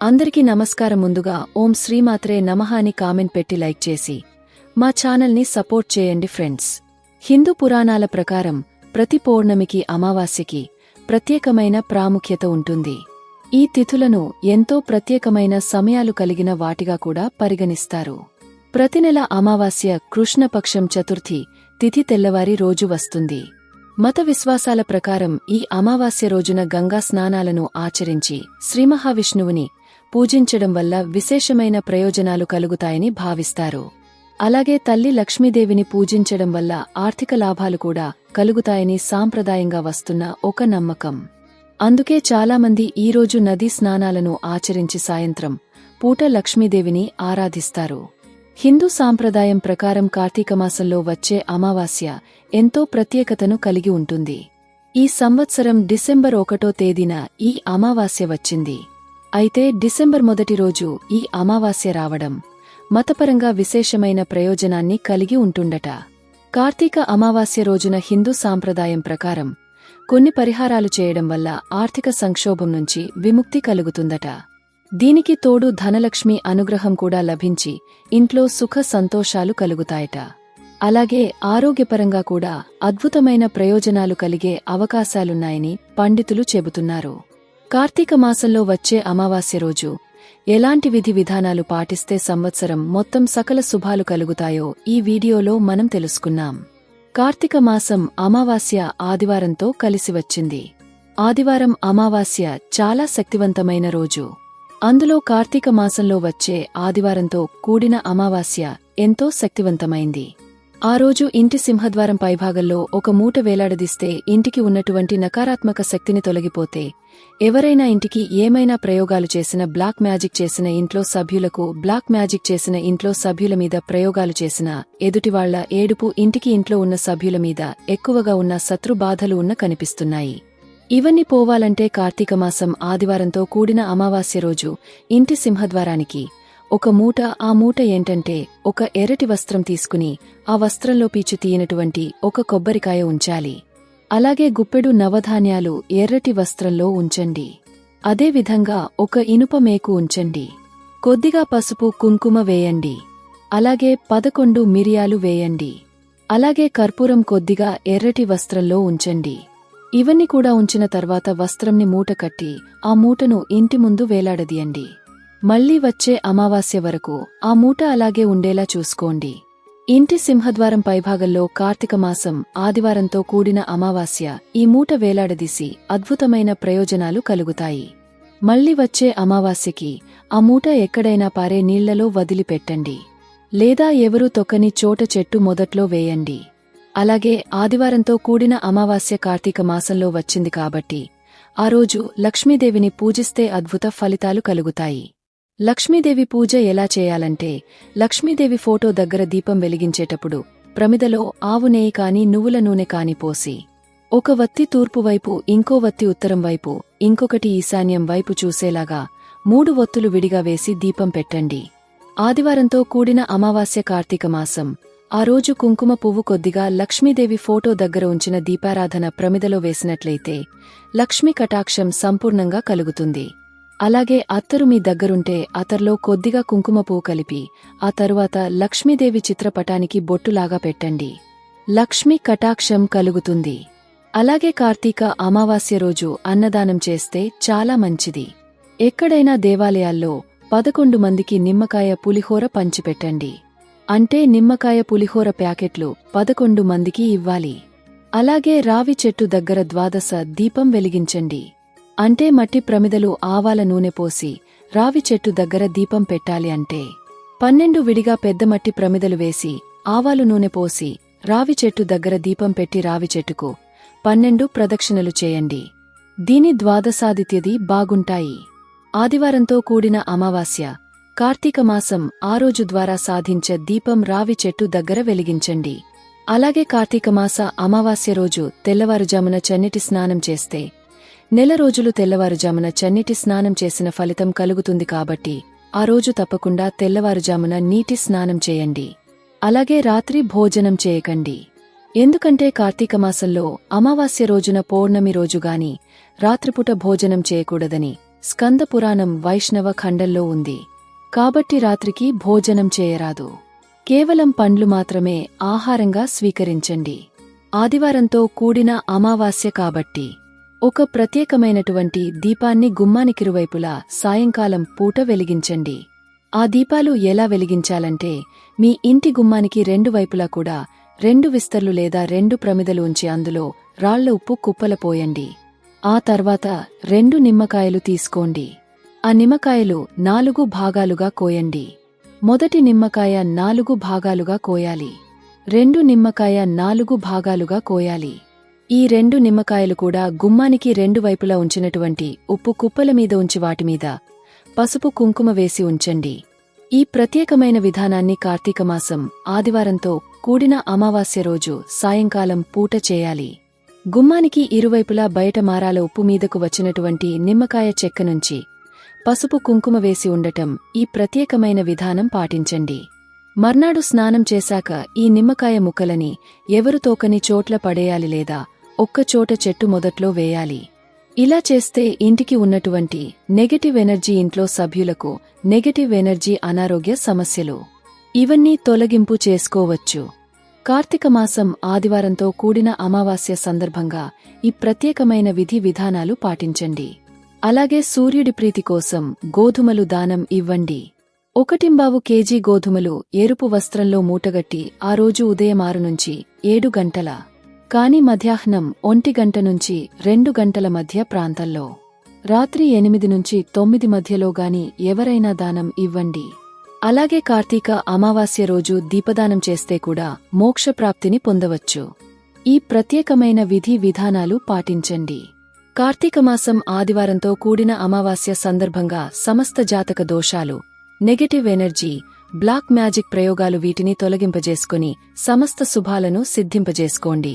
అందరికీ నమస్కారం ముందుగా ఓం శ్రీమాత్రే నమః అని కామెంట్ పెట్టి లైక్ చేసి మా ఛానల్ని సపోర్ట్ చేయండి ఫ్రెండ్స్. హిందూ పురాణాల ప్రకారం ప్రతి పౌర్ణమికి అమావాస్యకి ప్రత్యేకమైన ప్రాముఖ్యత ఉంటుంది. ఈ తిథులను ఎంతో ప్రత్యేకమైన సమయాలు కలిగిన వాటిగా కూడా పరిగణిస్తారు. ప్రతి నెల అమావాస్య కృష్ణపక్షం చతుర్థి తిథి తెల్లవారి రోజు వస్తుంది. మత విశ్వాసాల ప్రకారం ఈ అమావాస్య రోజున గంగా స్నానాలను ఆచరించి శ్రీమహావిష్ణువుని పూజించడం వల్ల విశేషమైన ప్రయోజనాలు కలుగుతాయని భావిస్తారు. అలాగే తల్లి లక్ష్మీదేవిని పూజించడం వల్ల ఆర్థిక లాభాలు కూడా కలుగుతాయని సాంప్రదాయంగా వస్తున్న ఒక నమ్మకం. అందుకే చాలామంది ఈరోజు నదీ స్నానాలను ఆచరించి సాయంత్రం పూట లక్ష్మీదేవిని ఆరాధిస్తారు. హిందూ సాంప్రదాయం ప్రకారం కార్తీకమాసంలో వచ్చే అమావాస్య ఎంతో ప్రత్యేకతను కలిగి ఉంటుంది. ఈ సంవత్సరం డిసెంబర్ ఒకటో తేదీన ఈ అమావాస్య వచ్చింది. అయితే డిసెంబర్ మొదటి రోజు ఈ అమావాస్య రావడం మతపరంగా విశేషమైన ప్రయోజనాన్ని కలిగి ఉంటుండట కార్తీక అమావాస్య రోజున హిందూ సాంప్రదాయం ప్రకారం కొన్ని పరిహారాలు చేయడం వల్ల ఆర్థిక సంక్షోభం నుంచి విముక్తి కలుగుతుందట. దీనికి తోడు ధనలక్ష్మి అనుగ్రహం కూడా లభించి ఇంట్లో సుఖ సంతోషాలు కలుగుతాయట. అలాగే ఆరోగ్యపరంగా కూడా అద్భుతమైన ప్రయోజనాలు కలిగే అవకాశాలున్నాయని పండితులు చెబుతున్నారు. కార్తీక మాసంలో వచ్చే అమావాస్య రోజు ఎలాంటి విధి విధానాలు పాటిస్తే సంవత్సరం మొత్తం సకల శుభాలు కలుగుతాయో ఈ వీడియోలో మనం తెలుసుకున్నాం. కార్తీక మాసం అమావాస్య ఆదివారంతో కలిసి వచ్చింది. ఆదివారం అమావాస్య చాలా శక్తివంతమైన రోజు. అందులో కార్తీక మాసంలో వచ్చే ఆదివారంతో కూడిన అమావాస్య ఎంతో శక్తివంతమైంది. ఆ రోజు ఇంటి సింహద్వారం పైభాగంలో ఒక మూట వేలాడదీస్తే ఇంటికి ఉన్నటువంటి నకారాత్మక శక్తిని తొలగిపోతే ఎవరైనా ఇంటికి ఏమైనా ప్రయోగాలు చేసిన బ్లాక్ మ్యాజిక్ చేసిన ఇంట్లో సభ్యులకు బ్లాక్ మ్యాజిక్ చేసిన ఇంట్లో సభ్యుల మీద ప్రయోగాలు చేసిన ఎదుటివాళ్ళ ఏడుపు ఇంటికి ఇంట్లో ఉన్న సభ్యుల మీద ఎక్కువగా ఉన్న శత్రు బాధలు ఉన్న కనిపిస్తున్నాయి. ఇవన్నీ పోవాలంటే కార్తీక మాసం ఆదివారంతో కూడిన అమావాస్య రోజు ఇంటి సింహద్వారానికి ఒక మూట ఆ మూట ఏంటంటే ఒక ఎర్రటి వస్త్రం తీసుకుని ఆ వస్త్రంలో పీచు తీయనటువంటి ఒక కొబ్బరికాయ ఉంచాలి. అలాగే గుప్పెడు నవధాన్యాలు ఎర్రటి వస్త్రంలో ఉంచండి. అదేవిధంగా ఒక ఇనుప మేకు ఉంచండి. కొద్దిగా పసుపు కుంకుమ వేయండి. అలాగే పదకొండు మిరియాలు వేయండి. అలాగే కర్పూరం కొద్దిగా ఎర్రటి వస్త్రంలో ఉంచండి. ఇవన్నీ కూడా ఉంచిన తర్వాత వస్త్రంని మూట కట్టి ఆ మూటను ఇంటి ముందు వేలాడదీయండి. మళ్ళీ వచ్చే అమావాస్య వరకు ఆ మూట అలాగే ఉండేలా చూసుకోండి. ఇంటి సింహద్వారం పైభాగంలో కార్తీక మాసం ఆదివారంతో కూడిన అమావాస్య ఈ మూట వేలాడదీసి అద్భుతమైన ప్రయోజనాలు కలుగుతాయి. మళ్ళీ వచ్చే అమావాస్యకి ఆ మూట ఎక్కడైనా పారే నీళ్ళలో వదిలిపెట్టండి. లేదా ఎవరూ తొక్కని చోట చెట్టు మొదట్లో వేయండి. అలాగే ఆదివారంతో కూడిన అమావాస్య కార్తీక మాసంలో వచ్చింది కాబట్టి ఆ రోజు లక్ష్మీదేవిని పూజిస్తే అద్భుత ఫలితాలు కలుగుతాయి. లక్ష్మీదేవి పూజ ఎలా చేయాలంటే లక్ష్మీదేవి ఫోటో దగ్గర దీపం వెలిగించేటప్పుడు ప్రమిదలో ఆవు నెయ్యి కాని నువ్వుల నూనె కాని పోసి ఒక వత్తి తూర్పు వైపు ఇంకో వత్తి ఉత్తరం వైపు ఇంకొకటి ఈశాన్యం వైపు చూసేలాగా మూడు వత్తులు విడిగా వేసి దీపం పెట్టండి. ఆదివారంతో కూడిన అమావాస్య కార్తీక మాసం. ఆ రోజు కుంకుమ పువ్వు కొద్దిగా లక్ష్మీదేవి ఫోటో దగ్గర ఉంచిన దీపారాధన ప్రమిదలో వేసినట్లయితే లక్ష్మీ కటాక్షం సంపూర్ణంగా కలుగుతుంది. అలాగే అత్తరు మీ దగ్గరుంటే అతర్లో కొద్దిగా కుంకుమపువ్వు కలిపి ఆ తరువాత లక్ష్మీదేవి చిత్రపటానికి బొట్టులాగా పెట్టండి. లక్ష్మీ కటాక్షం కలుగుతుంది. అలాగే కార్తీక అమావాస్య రోజు అన్నదానం చేస్తే చాలా మంచిది. ఎక్కడైనా దేవాలయాల్లో పదకొండు మందికి నిమ్మకాయ పులిహోర పంచిపెట్టండి. అంటే నిమ్మకాయ పులిహోర ప్యాకెట్లు పదకొండు మందికి ఇవ్వాలి. అలాగే రావి చెట్టు దగ్గర ద్వాదశ దీపం వెలిగించండి. అంటే మట్టి ప్రమిదలు ఆవాల నూనె పోసి రావి చెట్టు దగ్గర దీపం పెట్టాలి అంటే పన్నెండు విడిగా పెద్ద మట్టి ప్రమిదలు వేసి ఆవాలు నూనె పోసి రావి చెట్టు దగ్గర దీపం పెట్టి రావి చెట్టుకు పన్నెండు ప్రదక్షిణలు చేయండి. దీని ద్వాదశాదిత్యది బాగుంటాయి. ఆదివారంతో కూడిన అమావాస్య కార్తీక మాసం ఆ రోజు ద్వారా సాధించే దీపం రావి చెట్టు దగ్గర వెలిగించండి. అలాగే కార్తీక మాస అమావాస్య రోజు తెల్లవారుజామున చన్నీటి స్నానం చేస్తే నెల రోజులు తెల్లవారుజామున చన్నీటి స్నానం చేసిన ఫలితం కలుగుతుంది కాబట్టి ఆ రోజు తప్పకుండా తెల్లవారుజామున నీటి స్నానం చేయండి. అలాగే రాత్రి భోజనం చేయకండి. ఎందుకంటే కార్తీక మాసంలో అమావాస్య రోజున పౌర్ణమి రోజుగాని రాత్రిపూట భోజనం చేయకూడదని స్కంద పురాణం వైష్ణవ ఖండంలో ఉంది. కాబట్టి రాత్రికి భోజనం చేయరాదు. కేవలం పండ్లు మాత్రమే ఆహారంగా స్వీకరించండి. ఆదివారంతో కూడిన అమావాస్య కాబట్టి ఒక ప్రత్యేకమైనటువంటి దీపాన్ని గుమ్మానికిరువైపులా సాయంకాలం పూట వెలిగించండి. ఆ దీపాలు ఎలా వెలిగించాలంటే మీ ఇంటి గుమ్మానికి రెండు వైపులా కూడా రెండు విస్తర్లు లేదా రెండు ప్రమిదలు ఉంచి అందులో రాళ్ళ ఉప్పు కుప్పల పోయండి. ఆ తర్వాత రెండు నిమ్మకాయలు తీసుకోండి. ఆ నిమ్మకాయలు నాలుగు భాగాలుగా కోయండి. మొదటి నిమ్మకాయ నాలుగు భాగాలుగా కోయాలి. రెండు నిమ్మకాయ నాలుగు భాగాలుగా కోయాలి. ఈ రెండు నిమ్మకాయలు కూడా గుమ్మానికి రెండు వైపులా ఉంచినటువంటి ఉప్పు కుప్పల మీద ఉంచి వాటిమీద పసుపు కుంకుమ వేసి ఉంచండి. ఈ ప్రత్యేకమైన విధానాన్ని కార్తీక మాసం ఆదివారంతో కూడిన అమావాస్య రోజు సాయంకాలం పూట చేయాలి. గుమ్మానికి ఇరువైపులా బయట మారాల ఉప్పు మీదకు వచ్చినటువంటి నిమ్మకాయ చెక్క నుంచి పసుపు కుంకుమ వేసి ఉండటం ఈ ప్రత్యేకమైన విధానం పాటించండి. మర్నాడు స్నానం చేశాక ఈ నిమ్మకాయ ముక్కలని ఎవరు తోకని చోట్ల పడేయాలి లేదా ఒక్కచోట చెట్టు మొదట్లో వేయాలి. ఇలా చేస్తే ఇంటికి ఉన్నటువంటి నెగటివ్ ఎనర్జీ ఇంట్లో సభ్యులకు నెగటివ్ ఎనర్జీ అనారోగ్య సమస్యలు. ఇవన్నీ తొలగింపు చేసుకోవచ్చు. కార్తీక మాసం ఆదివారంతో కూడిన అమావాస్య సందర్భంగా ఈ ప్రత్యేకమైన విధి విధానాలు పాటించండి. అలాగే సూర్యుడి ప్రీతి కోసం గోధుమలు దానం ఇవ్వండి. ఒకటింబావు కేజీ గోధుమలు ఎరుపు వస్త్రంలో మూటగట్టి ఆ రోజు ఉదయం ఆరు నుంచి ఏడు గంటల కాని మధ్యాహ్నం ఒంటి గంట నుంచి రెండు గంటల మధ్య ప్రాంతంలో. రాత్రి ఎనిమిది నుంచి తొమ్మిది మధ్యలో గాని ఎవరైనా దానం ఇవ్వండి. అలాగే కార్తీక అమావాస్య రోజు దీపదానం చేస్తే కూడా మోక్షప్రాప్తిని పొందవచ్చు. ఈ ప్రత్యేకమైన విధి విధానాలు పాటించండి. కార్తీక మాసం ఆదివారంతో కూడిన అమావాస్య సందర్భంగా సమస్త జాతక దోషాలు నెగటివ్ ఎనర్జీ బ్లాక్ మ్యాజిక్ ప్రయోగాలు వీటిని తొలగింపజేసుకుని సమస్త శుభాలను సిద్ధింపజేసుకోండి.